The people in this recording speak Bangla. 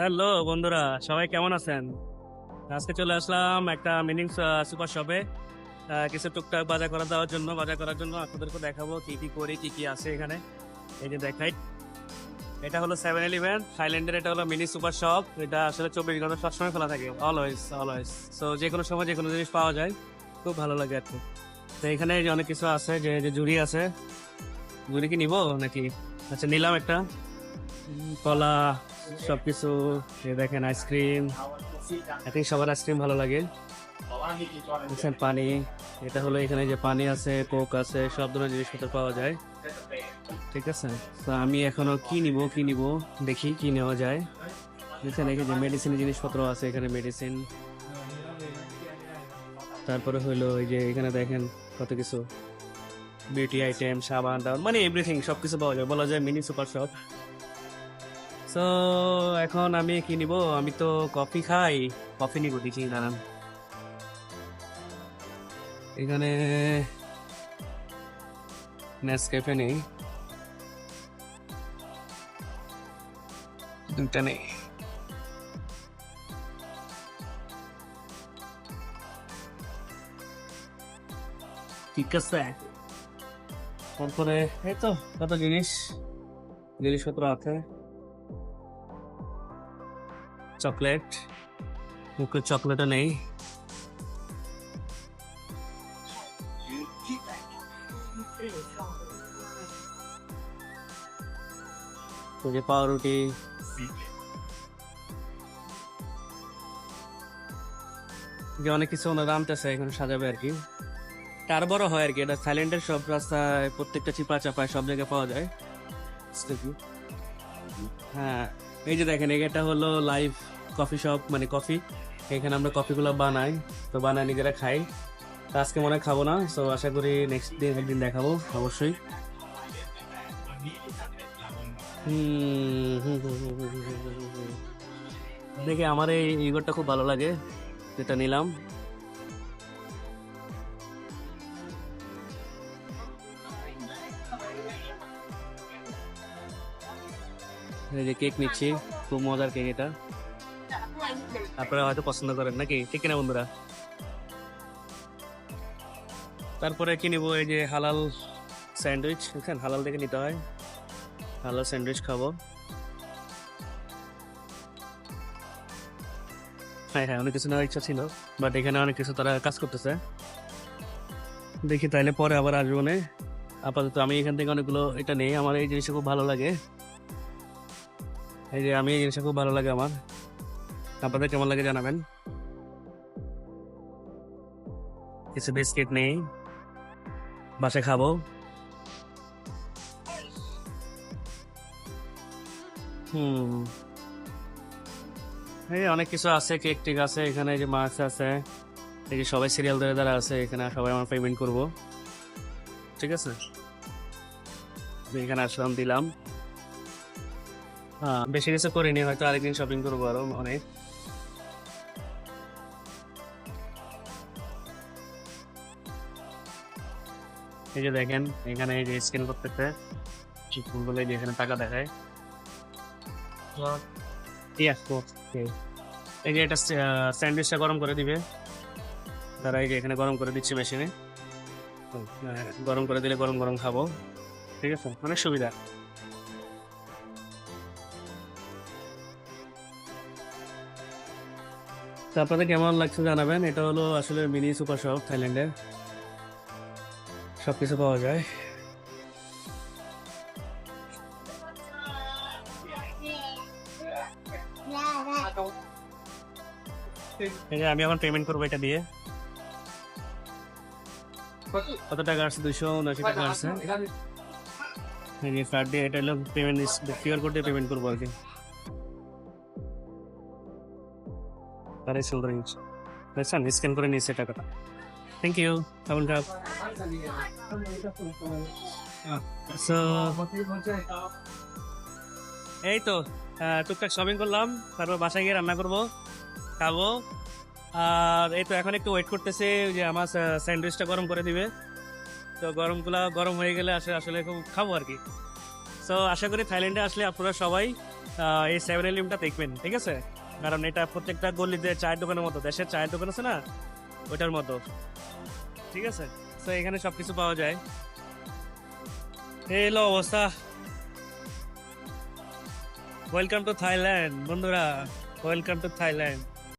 হ্যালো বন্ধুরা, সবাই কেমন আছেন? আজকে চলে আসলাম একটা মিনিং সুপার শপে কিছু টুকটাক বাজার করা দেওয়ার জন্য, বাজার করার জন্য আপনাদেরকে দেখাবো কি কি করি, কি কি আছে এখানে। এই যে দেখাই। এটা হলো সেভেন ইলেভেন থাইল্যান্ডের এটা হলো মিনি সুপার শপ এটা আসলে চব্বিশ ঘণ্টা সবসময় খোলা থাকে অলওয়েজ অলওয়েজ সো যে কোনো সময় যে কোনো জিনিস পাওয়া যায়, খুব ভালো লাগে আর কি। তো এখানে যে অনেক কিছু আছে, যে যে জুড়ি আছে। জুড়ি কি নিবো নাকি? আচ্ছা নিলাম একটা। কলা সবকিছু, এই দেখেন আইসক্রিম আই থিঙ্ক সবার আইসক্রিম ভালো লাগে। দেখছেন পানি, এটা হলো এখানে যে পানি আছে, কোক আছে, সব ধরনের জিনিসপত্র পাওয়া যায়। ঠিক আছে? তো আমি এখনও কি নিব কি নিব, দেখি কি নেওয়া যায়। দেখছেন এখানে যে মেডিসিন জিনিসপত্র আছে এখানে মেডিসিন তারপরে হলো ওই যে এখানে দেখেন কত কিছু। বিউটি আইটেম সাবান টাবান মানে এভরিথিং সবকিছু পাওয়া যায়। বলা যায় মিনি সুপার শপ সো এখন আমি কি নিব? আমি তো কফি খাই। কফি নিব, দেখি, দাঁড়ান। এখানে নেসক্যাফে নেই। দুটা নেই। ঠিক আছে। তারপরে, এই তো, কত জিনিস? জিনিসপত্র আছে। চকলেট। মুখে চকলেটও নেই। যে পাউরুটি। যে অনেক কিছু ওনারা আনতেছে এখানে সাজাবে আর কি। তার বড় হয় আর কি, এটা থাইল্যান্ডের সব রাস্তায় প্রত্যেকটা চিপা চাপায় সব জায়গায় পাওয়া যায়। হ্যাঁ। এই যে দেখেন এটা হলো লাইভ কফি শপ মানে কফি এখানে আমরা কফিগুলো বানাই, তো বানাই নিজেরা খাই। তো আজকে মনে খাব না সো আশা করি নেক্সট দিন একদিন দেখাবো, অবশ্যই। দেখে আমার এই ইগরটা খুব ভালো লাগে, যেটা নিলাম। এই যে কেক নিচ্ছি, খুব মজার কেক এটা। আপনারা হয়তো পছন্দ করেন, নাকি? ঠিক কিনা বন্ধুরা? তারপরে কি নিবো? এই যে হালাল স্যান্ডউইচ বুঝছেন হালাল থেকে নিতে হয়। হালাল স্যান্ডউইচ খাব। হ্যাঁ হ্যাঁ অনেক কিছু নেওয়ার ইচ্ছা ছিল বাট এখানে অনেক কিছু তারা কাজ করতেছে। দেখি তাইলে পরে আবার আসব না। আপাতত আমি এখান থেকে অনেকগুলো এটা নেই, আমার এই জিনিসটা খুব ভালো লাগে। এই যে আমি এই জিনিসটা খুব ভালো লাগে আমার। আপনাদের কেমন লাগে জানাবেন। কিছু বিস্কিট নেই। বাসে খাব। হুম। এই অনেক কিছু আছে, কেক টেক আছে, এখানে যে মাছ আছে। এই যে সবাই সিরিয়াল ধরে ধরে আছে, এখানে সবাই আমার পেমেন্ট করব। ঠিক আছে? এখানে আসলাম, দিলাম। বেশি কিছু করিনি, হয়তো আরেকদিন শপিং করব আরও অনেক। এই যে দেখেন, এখানে এই যে স্ক্যান করতেছে চিকুনগুলো এই যে এখানে টাকা দেখায়. এই যে এটা স্যান্ডউইচটা গরম করে দিবে। তারা এই যে এখানে গরম করে দিচ্ছে মেশিনে গরম করে দিলে গরম গরম খাব। ঠিক আছে? অনেক সুবিধা। তো আপনাদের কেমন লাগছে জানাবেন? এটা হলো আসলে মিনি সুপার শপ থাইল্যান্ডের সব কিছু পাওয়া যায়। আমি এখন পেমেন্ট করব এটা দিয়ে। কত টাকা আসছে? দুইশো উনআশি টাকা আসছে। কার্ড দিয়ে এটা হলো পেমেন্ট কিউআর কোড দিয়ে পেমেন্ট করব আর কি। তারাই চিলড্রেন দেখছেন স্ক্যান করে নিয়েছে টাকাটা থ্যাংক ইউ কেমন সো এই তো টুকটাক শপিং করলাম তারপর বাসায় গিয়ে রান্না করব খাব। আর এই তো এখন একটু ওয়েট করতেছে যে আমার স্যান্ডউইচটা গরম করে দিবে। তো গরমগুলা গরম হয়ে গেলে আসলে আসলে খুব খাব আর কি। সো আশা করি থাইল্যান্ডে আসলে আপনারা সবাই এই সেভেন এলিমটা দেখবেন ঠিক আছে? কারণ এটা প্রত্যেকটা গলিতে চায়ের দোকানের মতো, দেশের চায়ের দোকান আছে না? ওইটার মতো। ঠিক আছে? তো এখানে সব কিছু পাওয়া যায়। এই হলো অবস্থা। ওয়েলকাম টু থাইল্যান্ড বন্ধুরা। Welcome to Thailand